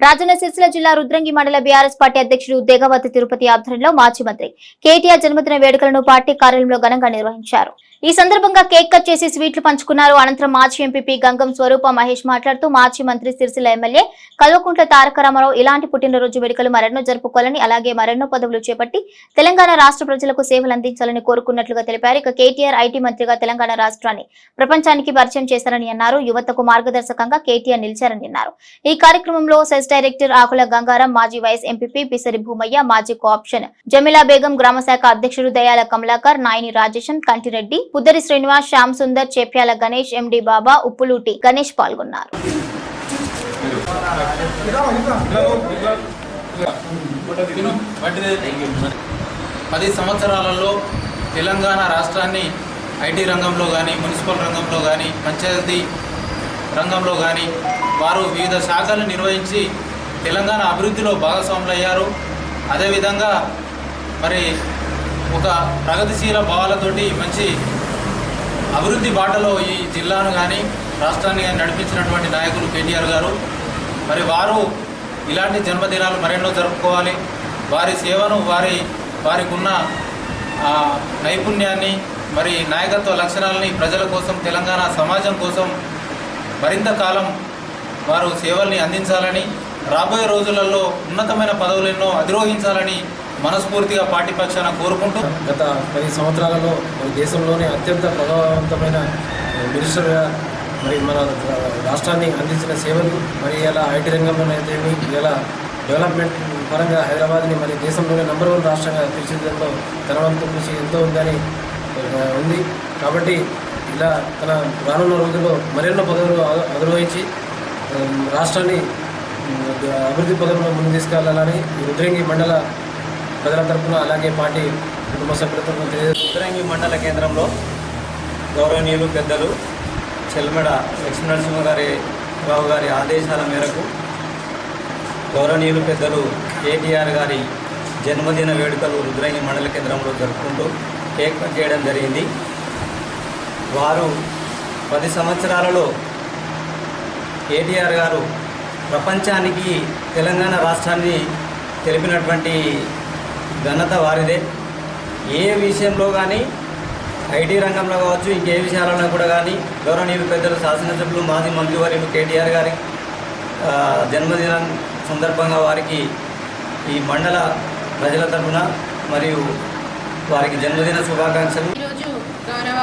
రాజన్న సిరిసిల్ల జిల్లా రుద్రంగి మండల BRS party అధ్యక్షుడు దేగవతి తిరుపతి ఆధ్వర్యంలో మాజీ మంత్రి కేటీఆర్ జన్మదిన వేడుకలను పార్టీ కార్యాలయంలో ఘనంగా నిర్వహించారు. ఈ సందర్భంగా కేక్ కట్ చేసి స్వీట్లు పంచుకున్నారు. అనంతరం మాజీ ఎంపీ గంగం స్వరూప మహేష్ మాట్లాడుతూ మాజీ మంత్రి సిరిసిల్ల ఎమ్మెల్యే కల్వకుంట్ల తారక రామారావు ఇలాంటి పుట్టినరోజు వేడుకలు మరెన్నో జరుపుకోవాలని అలాగే మరెన్నో పదవులు చేపట్టి తెలంగాణ రాష్ట్ర ప్రజలకు సేవలు అందించాలని కోరుకున్నట్లుగా తెలిపారు. ఇక కేటీఆర్ ఐటీ మంత్రిగా తెలంగాణ రాష్ట్రాన్ని ప్రపంచానికి పరిచయం చేశారని అన్నారు. యువతకు మార్గదర్శకంగా కేటీఆర్ నిలిచారని అన్నారు. ఈ కార్యక్రమంలో సెస్ డైరెక్టర్ ఆకుల గంగారం మాజీ వైస్ ఎంపీపీ పిసరి భూమయ్య మాజీ కోఆప్షన్ జమీలా బేగం గ్రామ శాఖ అధ్యక్షుడు దయాల కమలాకర్ నాయని రాజేశం కంటిరెడ్డి పుద్దరి శ్రీనివాస్ శ్యామ్ సుందర్ చేప్యాల గణేష్ ఎండి బాబా ఉప్పులూటి గణేష్ పాల్గొన్నారు. పది సంవత్సరాలలో తెలంగాణ రాష్ట్రాన్ని ఐటీ రంగంలో కానీ మున్సిపల్ రంగంలో కానీ పంచాయతీ రంగంలో కానీ వారు వివిధ శాఖలు నిర్వహించి తెలంగాణ అభివృద్ధిలో భాగస్వాములు అయ్యారు అదేవిధంగా మరి ఒక ప్రగతిశీల భావాలతోటి మంచి అభివృద్ధి బాటలో ఈ జిల్లాను కానీ రాష్ట్రాన్ని కానీ నడిపించినటువంటి నాయకులు కేటీఆర్ గారు. మరి వారు ఇలాంటి జన్మదినాలు మరెన్నో జరుపుకోవాలి. వారి సేవను వారి వారికి ఉన్న నైపుణ్యాన్ని మరి నాయకత్వ లక్షణాలని ప్రజల కోసం తెలంగాణ సమాజం కోసం మరింత కాలం వారు సేవల్ని అందించాలని రాబోయే రోజులలో ఉన్నతమైన పదవులెన్నో అధిరోహించాలని మనస్ఫూర్తిగా పార్టీ పక్షాన కోరుకుంటూ గత పది సంవత్సరాలలో మన దేశంలోనే అత్యంత ప్రభావవంతమైన మినిస్టర్గా మరి మన రాష్ట్రాన్ని అందించిన సేవలు మరి ఇలా ఐటీ రంగంలోనైతేమి ఇలా డెవలప్మెంట్ పరంగా హైదరాబాద్ని మరి దేశంలోనే నెంబర్ వన్ రాష్ట్రంగా తీర్చిదిద్దడంలో తన వంతు కృషి ఎంతో ఉందని ఉంది. కాబట్టి ఇలా తన రానున్న రోజుల్లో మరెన్నో పదవులు అధిరోహించి రాష్ట్రాన్ని అభివృద్ధి పథకంలో ముందు తీసుకెళ్ళాలని రుద్రంగి మండల ప్రజల తరపున అలాగే పార్టీ కుటుంబ సభ్యుల తరఫున తెలియజేస్తున్నాను. మండల కేంద్రంలో గౌరవనీయులు పెద్దలు చెల్మెడ లక్ష్మీనరసింహ గారి రావు గారి ఆదేశాల మేరకు గౌరవనీయులు పెద్దలు కేటీఆర్ గారి జన్మదిన వేడుకలు రుద్రంగి మండల కేంద్రంలో జరుపుకుంటూ కేక్ కట్ చేయడం జరిగింది వారు పది సంవత్సరాలలో కేటీఆర్ గారు ప్రపంచానికి తెలంగాణ రాష్ట్రాన్ని తెలిపినటువంటి ఘనత వారిదే. ఏ విషయంలో కానీ ఐటీ రంగంలో కావచ్చు ఇంకే విషయాలలో కూడా కానీ గౌరవనీయులు పెద్దలు శాసనసభ్యులు మాజీ మంత్రివర్యులు కేటీఆర్ గారి జన్మదినం సందర్భంగా వారికి ఈ మండల ప్రజల తరఫున మరియు వారికి జన్మదిన శుభాకాంక్షలు. ఈరోజు గౌరవ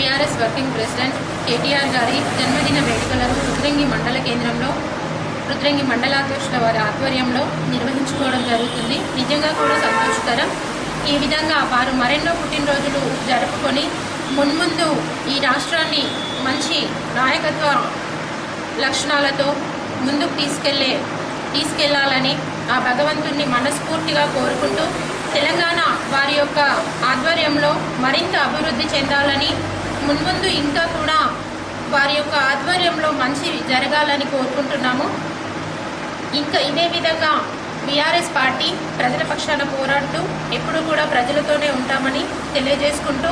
బీఆర్ఎస్ వర్కింగ్ ప్రెసిడెంట్ కేటీఆర్ గారి జన్మదిన వేడుకలను రుద్రంగి మండల కేంద్రంలో రుద్రంగి మండలాధ్యక్షుల వారి ఆధ్వర్యంలో నిర్వహించుకోవడం జరుగుతుంది. నిజంగా కూడా సంతోషకరం. ఈ విధంగా వారు మరెన్నో పుట్టినరోజులు జరుపుకొని మున్ముందు ఈ రాష్ట్రాన్ని మంచి నాయకత్వ లక్షణాలతో ముందుకు తీసుకెళ్ళే తీసుకెళ్ళాలని ఆ భగవంతుణ్ణి మనస్ఫూర్తిగా కోరుకుంటూ తెలంగాణ వారి యొక్క ఆధ్వర్యంలో మరింత అభివృద్ధి చెందాలని మున్ముందు ఇంకా కూడా వారి యొక్క ఆధ్వర్యంలో మంచి జరగాలని కోరుకుంటున్నాము. ఇంకా ఇదే విధంగా బీఆర్ఎస్ పార్టీ ప్రజల పక్షాన పోరాడుతూ ఎప్పుడు కూడా ప్రజలతోనే ఉంటామని తెలియజేసుకుంటూ